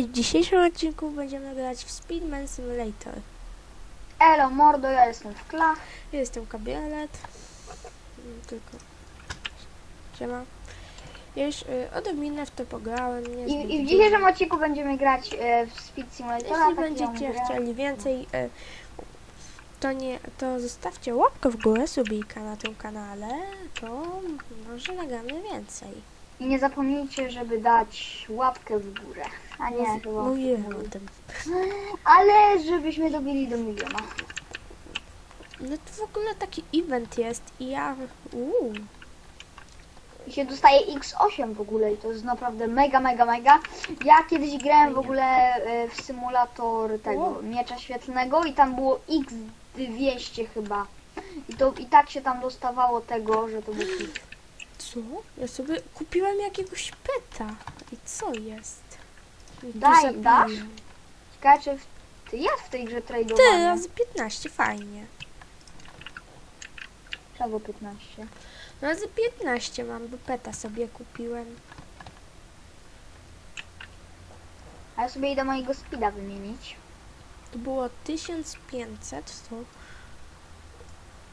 Cześć, w dzisiejszym odcinku będziemy grać w Speedman Simulator. Elo, mordo, ja jestem w klach. Ja jestem kabiolet. Mm, Tylko... Siema. Ja już y, w to pograłem. Nie I, I w dzisiejszym odcinku będziemy grać e, w Speed Simulatora. Jeśli będziecie chcieli więcej, y, to nie, to zostawcie łapkę w górę, subika na tym kanale, to może nagramy więcej. I nie zapomnijcie, żeby dać łapkę w górę. A nie, chyba. Mówiłem o tym. Ale żebyśmy dobili do miliona. No to w ogóle taki event jest i ja... Uuu. I się dostaje X8 w ogóle i to jest naprawdę mega, mega, mega. Ja kiedyś grałem w ogóle e, w symulator tego O. miecza świetlnego i tam było X200 chyba. I to i tak się tam dostawało tego, że to był hit. Co? Ja sobie kupiłem jakiegoś peta. I co jest? I tu Daj, dasz? Ciekawe, czy w, ty jest w tej grze Ty, tradowanie. razy 15, fajnie. Czego 15? Razy 15 mam, bo peta sobie kupiłem. A ja sobie idę mojego speeda wymienić. To było 1500, to...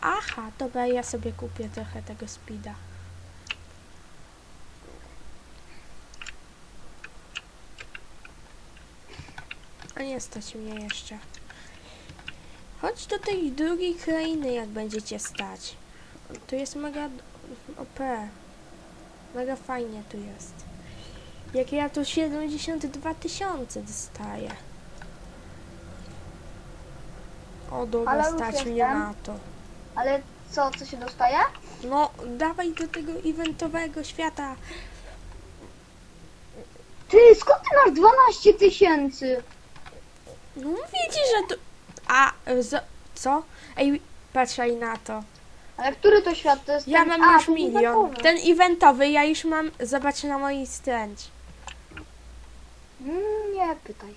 Aha, dobra, ja sobie kupię trochę tego speeda. A nie stać mnie jeszcze. Chodź do tej drugiej krainy, jak będziecie stać. Tu jest mega OP. Mega fajnie tu jest. Jak ja tu 72 tysiące dostaję. O, dobra, Ale już stać mnie jestem. na to. Ale co, co się dostaje? No, dawaj do tego eventowego świata. Ty, skąd ty masz 12 tysięcy? No mówię ci, że to... A, e, z... co? Ej, patrzaj na to. Ale który to świat? To jest Ja ten... mam A, już ten milion. eventowy. Ten eventowy, ja już mam, zobacz na mojej stręcz. Mm, Nie pytaj.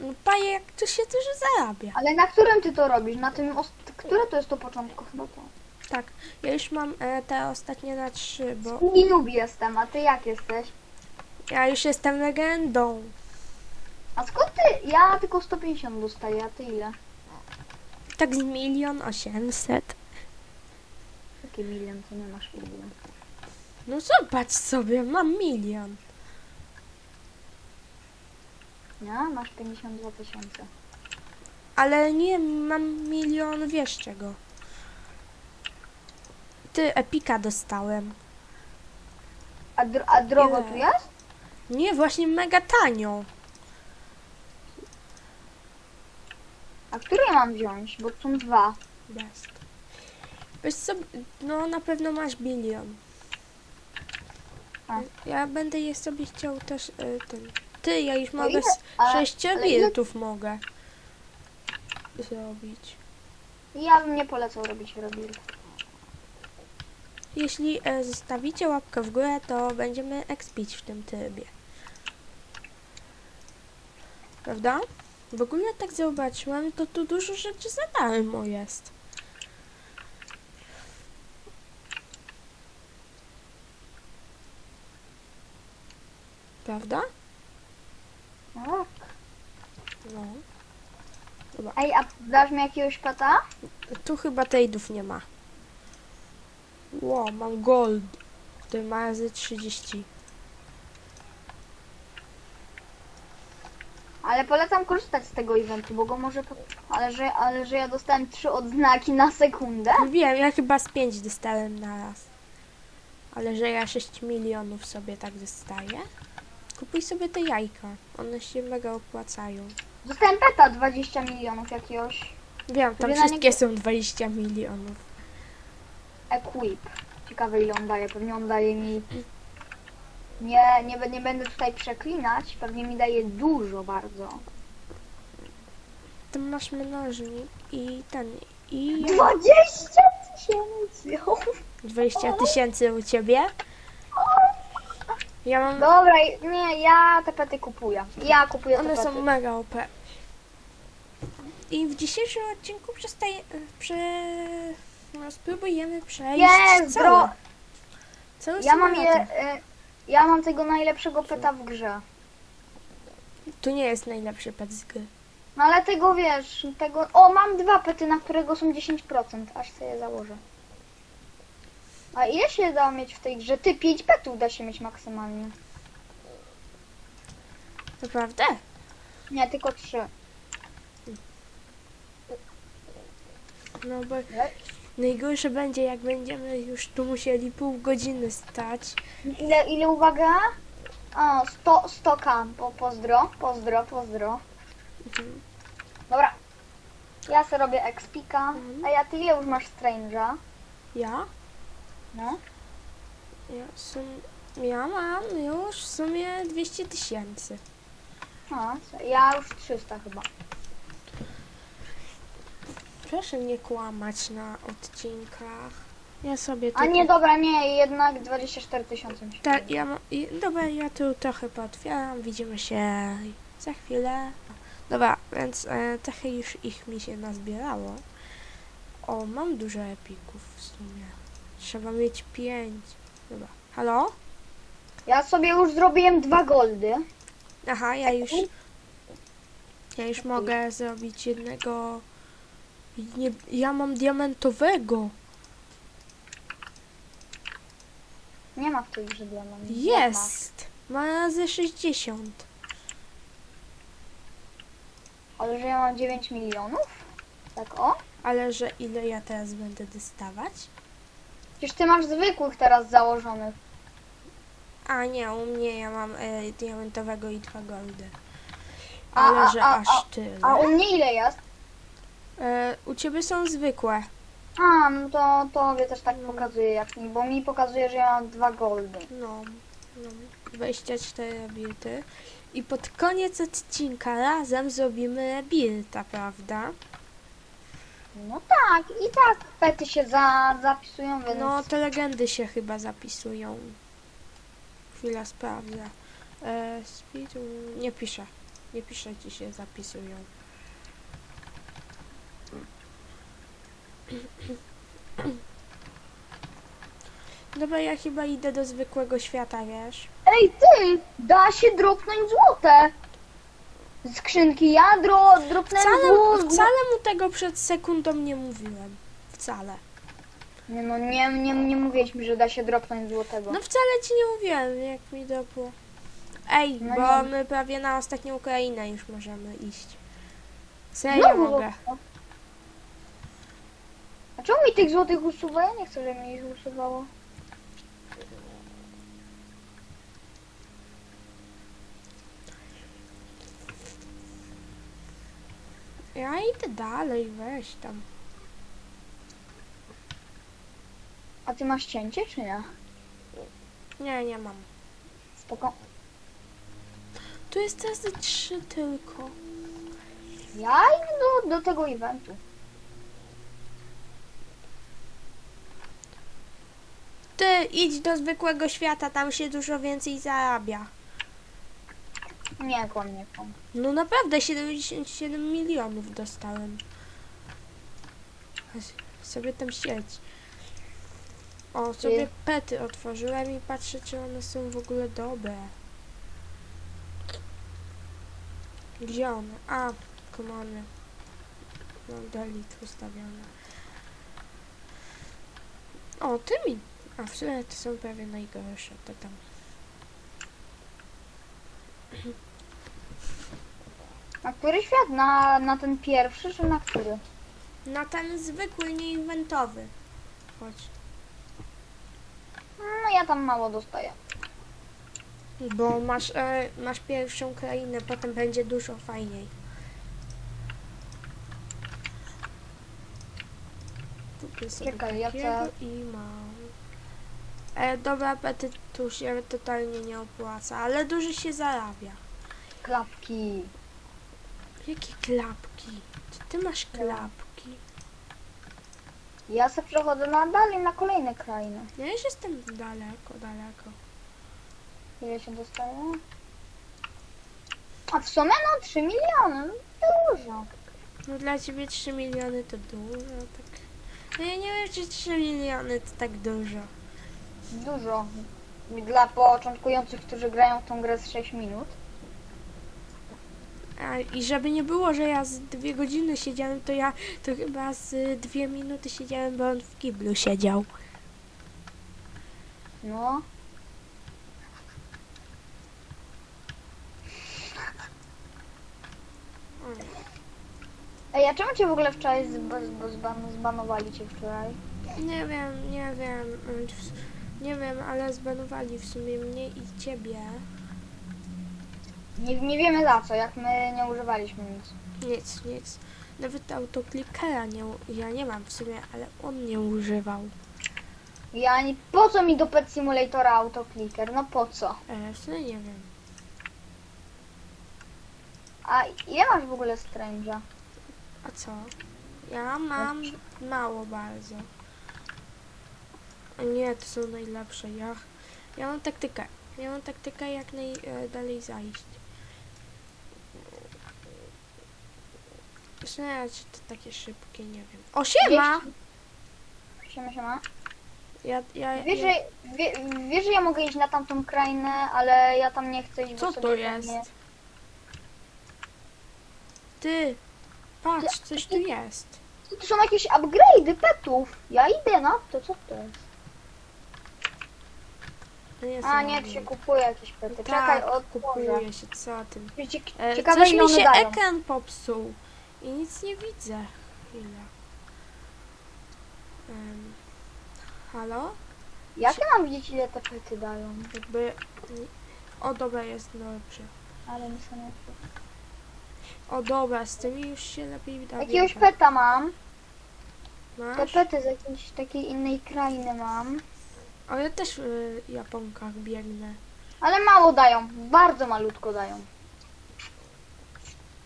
No paje, jak tu się dużo zarabia. Ale na którym ty to robisz? Na tym, które to jest to początku? Chyba to. Tak, ja już mam e, te ostatnie na trzy, bo I noob jestem, a ty jak jesteś? ja już jestem legendą. A skąd ty? Ja tylko 150 dostaję, a ty ile? Tak z milion osiemset. Jaki milion, nie masz milion? No zobacz sobie, mam milion. Nie, masz 52 tysiące. Ale nie, mam milion, wiesz czego. Ty, epika dostałem. A, dr- a drogo Ile? tu jest? Nie, właśnie mega tanio. A który ja mam wziąć? Bo są dwa. Jest. Wiesz co, no na pewno masz bilion. A. Ja będę je sobie chciał też y, ten. Ty, ja już mogę ile? z Ale- 6 ale ile- mogę zrobić. Ja bym nie polecał robić rebuild. Jeśli e, zostawicie łapkę w górę, to będziemy expić w tym trybie. Prawda? W ogóle tak zobaczyłem, to tu dużo rzeczy za darmo jest. Prawda? No. No. Ej, a dasz mi jakiegoś pata? Tu chyba trade'ów nie ma. Ło, mam gold. Ma razy 30. Ale polecam korzystać z tego eventu, bo go może... Po... Ale, że, ale że ja dostałem trzy odznaki na sekundę? Wiem, ja chyba z 5 dostałem na raz. Ale że ja 6 milionów sobie tak dostaję. Kupuj sobie te jajka. One się mega opłacają. Dostałem peta 20 milionów jakiegoś. Wiem, tam na wszystkie niego- są 20 milionów. Equip. Ciekawe ile on daje. Pewnie on daje mi... Nie, nie, nie będę tutaj przeklinać. Pewnie mi daje dużo bardzo. Tam masz mnożnik i ten. I 20 tysięcy! 20 tysięcy u ciebie. Ja mam. Dobra, nie, ja te pety kupuję. Ja kupuję te One pety. są mega OP. I w dzisiejszym odcinku przestaje, prze, no, spróbujemy przejść Jest, cały, bro! cały Ja mam je... Y, Ja mam tego najlepszego peta w grze. Tu nie jest najlepszy pet z gry. No ale tego wiesz, tego... O, mam dwa pety, na którego są 10%, aż sobie je założę. A ile się da mieć w tej grze? Ty, 5 petów da się mieć maksymalnie. Naprawdę? Nie, tylko 3. No bo najgorsze będzie, jak będziemy już tu musieli pół godziny stać. Ile, ile uwaga? O, 100, 100k, po, pozdro, pozdro, pozdro. Mhm. Dobra. Ja sobie robię expika. Mhm. A ja, ty ile już masz Strange'a? Ja? No. Ja, sum, ja mam już w sumie 200 tysięcy. A, ja już 300 chyba. Proszę nie kłamać na odcinkach. Ja sobie tu... A nie, dobra, nie, jednak 24 tysiące mi się Tak, ja i- Dobra, ja tu trochę pootwieram. Widzimy się za chwilę. Dobra, więc e, trochę już ich mi się nazbierało. O, mam dużo epików w sumie. Trzeba mieć pięć. Dobra. Halo? Ja sobie już zrobiłem dwa goldy. Aha, ja już... Ja już mogę zrobić jednego... Nie, ja mam diamentowego. Nie ma w tej grze ma. Jest! Ma razy 60. Ale że ja mam 9 milionów? Tak o? Ale że ile ja teraz będę dostawać? Przecież ty masz zwykłych teraz założonych. A nie, u mnie ja mam e, diamentowego i dwa goldy. A, Ale a, że a, aż a, tyle. A u mnie ile jest? E, u ciebie są zwykłe. A, no to tobie też tak pokazuje jak mi, bo mi pokazuje, że ja mam dwa goldy. No, no 24 buildy. I pod koniec odcinka razem zrobimy builda, prawda? No tak, i tak pety się za, zapisują, więc... No, te legendy się chyba zapisują. Chwila sprawdzę. E, speed, nie piszę. Nie piszę, gdzie się zapisują. Dobra, ja chyba idę do zwykłego świata, wiesz? Ej ty, da się dropnąć złote! Skrzynki ja dro, dropnąłem Wcale, zło- wcale mu tego przed sekundą nie mówiłem. Wcale. Nie no, nie, nie, nie mówiłeś mi, że da się dropnąć złotego. No wcale ci nie mówiłem, jak mi dopło. Ej, No bo nie. my prawie na ostatnią Ukrainę już możemy iść. Serio Znowu mogę. złoto. A czemu mi tych złotych usuwa? Ja nie chcę, żeby mi ich usuwało. Ja idę dalej, weź tam. A ty masz cięcie, czy nie? Nie, nie mam. Spoko. Tu jest teraz trzy tylko. Ja idę do, do tego eventu. Ty idź do zwykłego świata, tam się dużo więcej zarabia. Nie, kłam, nie kłam. No naprawdę 77 milionów dostałem. Sobie tam siedź. O, sobie pety otworzyłem i patrzę, czy one są w ogóle dobre. Gdzie one? A, komony. No, delete ustawione. O, ty mi... A, w sumie to są prawie najgorsze, to tam. Na który świat? Na, na ten pierwszy, czy na który? Na ten zwykły, nie inwentowy. Chodź. No ja tam mało dostaję. Bo masz, e, masz pierwszą krainę, potem będzie dużo fajniej. Kupię sobie Czekaj, ja takiego i mam. E, dobra, pety tu się totalnie nie opłaca, ale dużo się zarabia. Klapki. Jakie klapki? Czy ty masz klapki? Ja se przechodzę na dalej na kolejne krainy. Ja już jestem daleko, daleko. Ile się dostaje? A w sumie no 3 miliony. no Dużo. No dla ciebie 3 miliony to dużo, tak. No ja nie wiem, czy 3 miliony to tak dużo. Dużo. dla początkujących, którzy grają w tą grę z 6 minut. A, I żeby nie było, że ja z dwie godziny siedziałem, to ja to chyba z dwie minuty siedziałem, bo on w kiblu siedział. No. Ej, a czemu cię w ogóle wczoraj zba, zba, zban, zbanowali cię wczoraj? Nie wiem, nie wiem, nie wiem, ale zbanowali w sumie mnie i ciebie. Nie, nie wiemy za co, jak my nie używaliśmy nic. Nic, nic. Nawet autoklikera nie, u- ja nie mam w sumie, ale on nie używał. Ja nie, po co mi do Pet Simulatora autoclicker? No po co? E, w sumie nie wiem. A ile masz w ogóle Strange'a? A co? Ja mam mało bardzo. A nie, to są najlepsze. Ja, ja mam taktykę. Ja mam taktykę jak najdalej zajść. Zresztą czy to takie szybkie, nie wiem. O, siema! Siema, siema. Ja, ja, Wiesz, że, wie, wiesz, że ja mogę iść na tamtą krainę, ale ja tam nie chcę iść, bo co sobie to tam jest? Nie... Ty! Patrz, coś tu jest. Tu są jakieś upgrade'y petów. Ja idę na to, co to jest? A nie, tu się kupuje jakieś pety. Tak, Czekaj, od kupuje się, co ty. Cie, E, ciekawe coś ile mi one się dają. ekran popsuł i nic nie widzę. Chwila. Em, halo? Jak ja mam widzieć ile te pety dają? Jakby... O dobra, jest dobrze. Ale mi są O dobra, z tymi już się lepiej da Jakiegoś biegać. peta mam. Te Masz? pety z jakiejś takiej innej krainy mam. O, ja też w Japonkach biegnę. Ale mało dają. Bardzo malutko dają.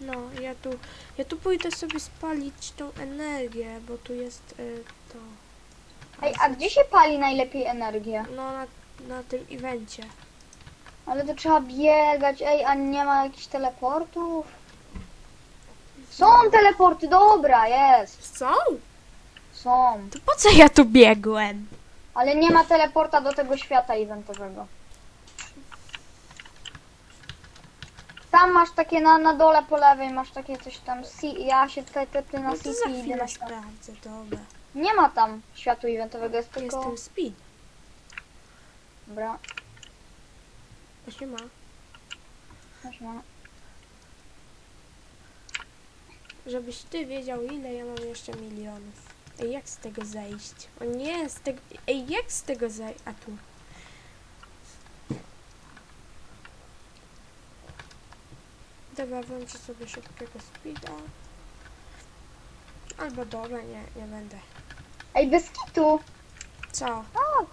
No, ja tu... Ja tu pójdę sobie spalić tą energię, bo tu jest y, to... Ej, a gdzie się pali najlepiej energię? No, na, na tym evencie. Ale to trzeba biegać. Ej, a nie ma jakichś teleportów? Są teleporty, dobra, jest. Są? Są. To po co ja tu biegłem? Ale nie ma teleporta do tego świata eventowego. Tam masz takie na, na dole po lewej, masz takie coś tam. C, ja się tutaj tepię na No to City i idę chwilę na świat. sprawdzę, dobra. Nie ma tam światu eventowego, jest tylko... Jestem speed. Dobra, Właśnie ma. już ma. Żebyś ty wiedział, ile ja mam jeszcze milionów. Ej, jak z tego zejść? O nie, z tego... Ej, jak z tego zejść? A tu. Dobra, włączę sobie szybkiego speeda. Albo dobra, nie, nie będę. Ej, bez kitu! Co? O,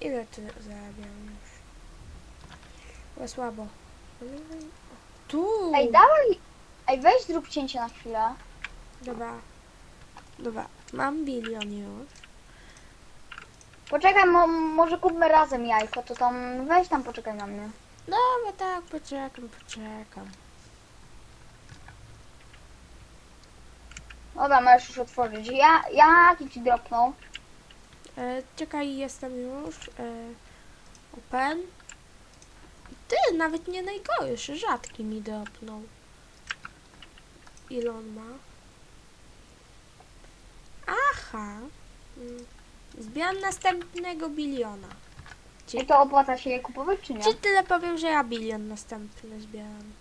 Ile ty zarabiam już? Chyba słabo. Tu! ej, dawaj! Ej, weź zrób cięcie na chwilę. Dobra. Dobra, mam bilion już. Poczekaj, mo, może kupmy razem jajko, to tam, weź tam poczekaj na mnie. Dobra, tak, poczekam, poczekam. Dobra, możesz już otworzyć. Ja, jaki ci dropnął? E, czekaj, jestem już. E, open. Ty, nawet nie najgorszy, rzadki mi dropnął. Ile on ma? Aha. Mm. Zbieram następnego biliona. Czy to opłaca się je kupować, czy nie? Ci tyle powiem, że ja bilion następny zbieram.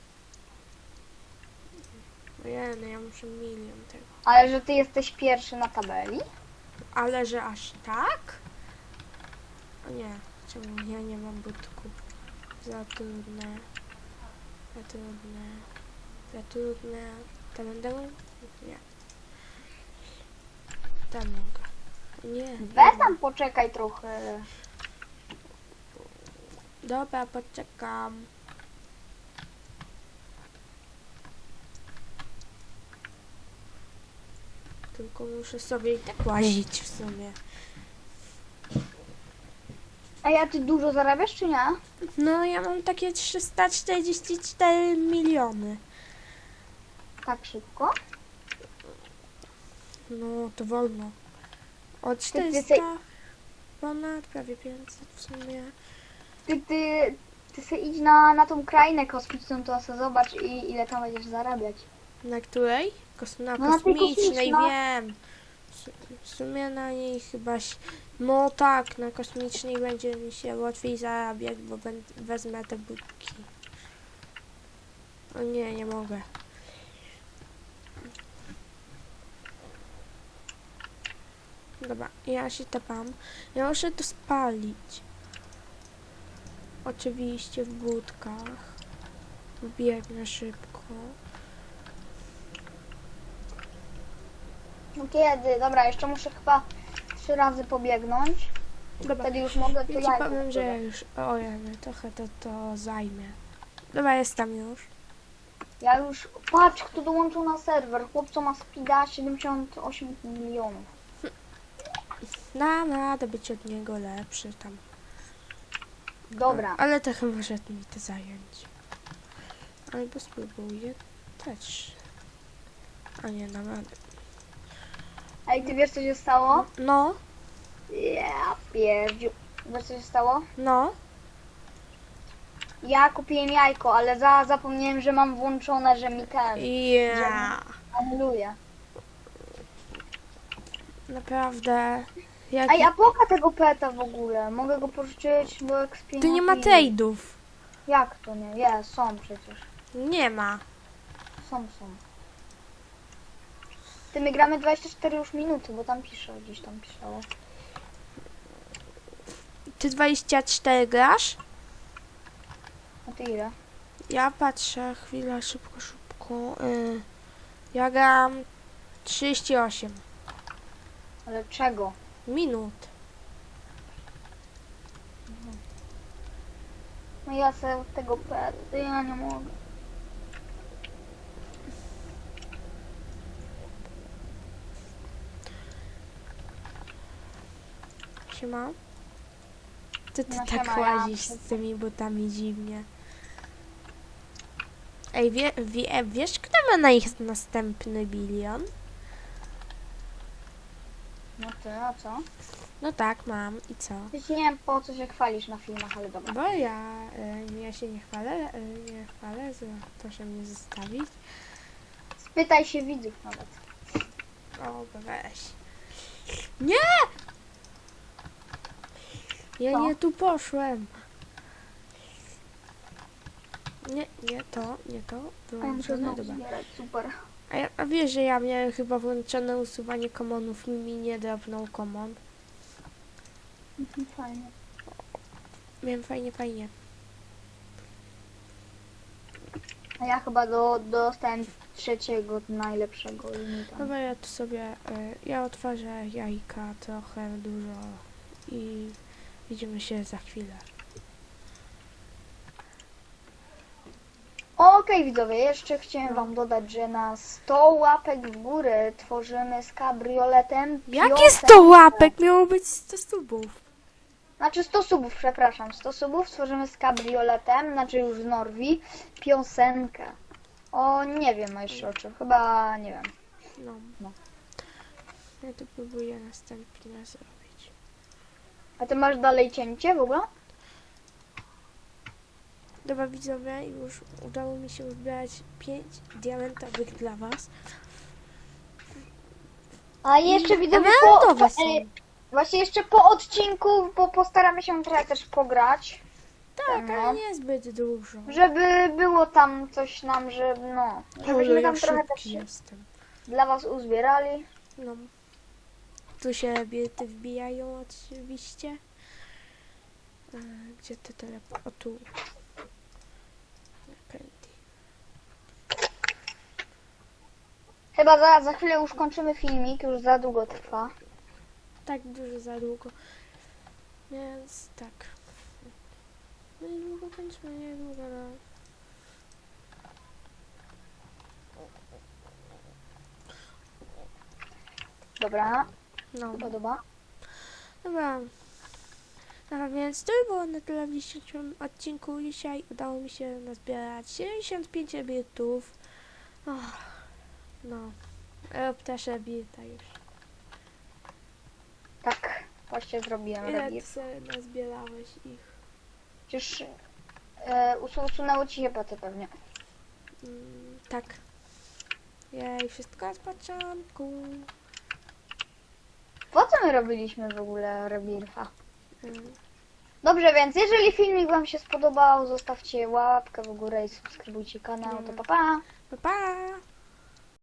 Ojej, no ja muszę milion tego. Ale że ty jesteś pierwszy na tabeli? Ale że aż tak? O nie, czemu ja nie mam budków? Za trudne. Za trudne. Za trudne. Będą? Tam mogę. Nie. Weź tam poczekaj trochę. Dobra, poczekam. Tylko muszę sobie i tak łazić w sumie. A ja ty dużo zarabiasz, czy nie? No, ja mam takie 344 miliony. Tak szybko? No, to wolno. O 400... więcej- ponad, prawie 500 w sumie. Ty, ty, ty se idź na, na tą krainę kosmiczną, to se zobacz i ile tam będziesz zarabiać. Na której? Kos na No, na kosmicznej, kosmicznej. wiem. W- sumie na niej chyba... się- No tak, na kosmicznej będzie mi się łatwiej zarabiać, bo wezmę te budki. O nie, nie mogę. Dobra, ja się tepam. Ja muszę to spalić. Oczywiście w budkach. Biegnę szybko. No kiedy? Dobra, jeszcze muszę chyba trzy razy pobiegnąć. Dobra, Wtedy już mogę to ja ci jajko powiem, że już... O, ja trochę to, to zajmie. Dobra, jestem już. Ja już... Patrz, kto dołączył na serwer. Chłopco ma speeda 78 milionów. Na radę być od niego lepszy tam. Dobra. Ale to chyba mi to zająć. Albo spróbuję też. A nie, na radę. Ej, ty wiesz co się stało? No, Ja pierdziu. Wiesz co się stało? no. Ja kupiłem jajko, ale za, zapomniałem, że mam włączone, że mi ten anuluje. Naprawdę. Jak... Ej, a poka tego peta w ogóle? Mogę go pożyczyć do XP? Tu nie ma trade'ów. Jak to nie? Jest, są przecież. Nie ma. Są, są. Ty my gramy 24 już minuty, bo tam pisze, gdzieś tam pisało. Ty 24 grasz? A ty ile? Ja patrzę, chwila, szybko, szybko. Y, ja gram 38 Ale czego? Minut. No ja sobie od tego peta, ja nie mogę. Siema. Ty, ty No tak siema, ja- łazisz z tymi butami dziwnie. Ej, wie, wie, wiesz, kto ma na ich następny bilion? No ty, a co? No tak, mam. I co? Nie wiem po co się chwalisz na filmach, ale dobra. Bo ja, y, ja się nie chwalę, y, nie chwalę, za proszę mnie zostawić. Spytaj się widzów nawet. O, weź. Nie! Ja Co? nie tu poszłem. Nie, nie to, nie to. A ja muszę Wyłączone, znowu dobra. zbierać, super. A, ja, a wiesz, że ja miałem chyba włączone usuwanie komonów, mi nie dropnął komon. Mhm, Fajnie. Miałem fajnie, fajnie. A ja chyba do, dostałem trzeciego najlepszego limita. Dobra, ja tu sobie, y, ja otworzę jajka trochę dużo i widzimy się za chwilę. Okej widzowie, jeszcze chciałem wam dodać, że na 100 łapek w górę tworzymy z kabrioletem Jakie piosenkę. 100 łapek? Miało być 100 subów. Znaczy 100 subów, przepraszam, 100 subów tworzymy z kabrioletem, znaczy już z Norwi, piosenkę. O, nie wiem jeszcze o czym, chyba nie wiem. No. No. Ja to próbuję następnie zrobić. A ty masz dalej cięcie w ogóle? Dobra widzowie, już udało mi się wybrać 5 diamentowych dla was. A jeszcze widzowie po, są. e, właśnie jeszcze po odcinku, bo postaramy się trochę też pograć, Tak, no. ale niezbyt dużo. żeby było tam coś nam, że no, żebyśmy tam trochę też szybki się jestem. dla was uzbierali. No. Tu się biety wbijają oczywiście. E, Gdzie te teleport? O tu. Okej. Chyba za, za chwilę już kończymy filmik, już za długo trwa. Tak dużo za długo. Więc tak. No i długo kończymy, nie długo, no. Dobra, No. podoba. Dobra. No więc to było na tyle w dzisiejszym odcinku. Dzisiaj udało mi się nazbierać 75 bitów. Och, no. Rób też ebita już. Tak, Właśnie zrobiłem Ile ty rebirth. sobie nazbierałeś ich? Przecież e, usu- usunęło ci się pety pewnie. Mm, tak. Jej, wszystko z początku. Po co my robiliśmy w ogóle rebirtha? Mm. Dobrze, więc jeżeli filmik wam się spodobał, zostawcie łapkę w górę i subskrybujcie kanał. To pa pa! Pa, pa!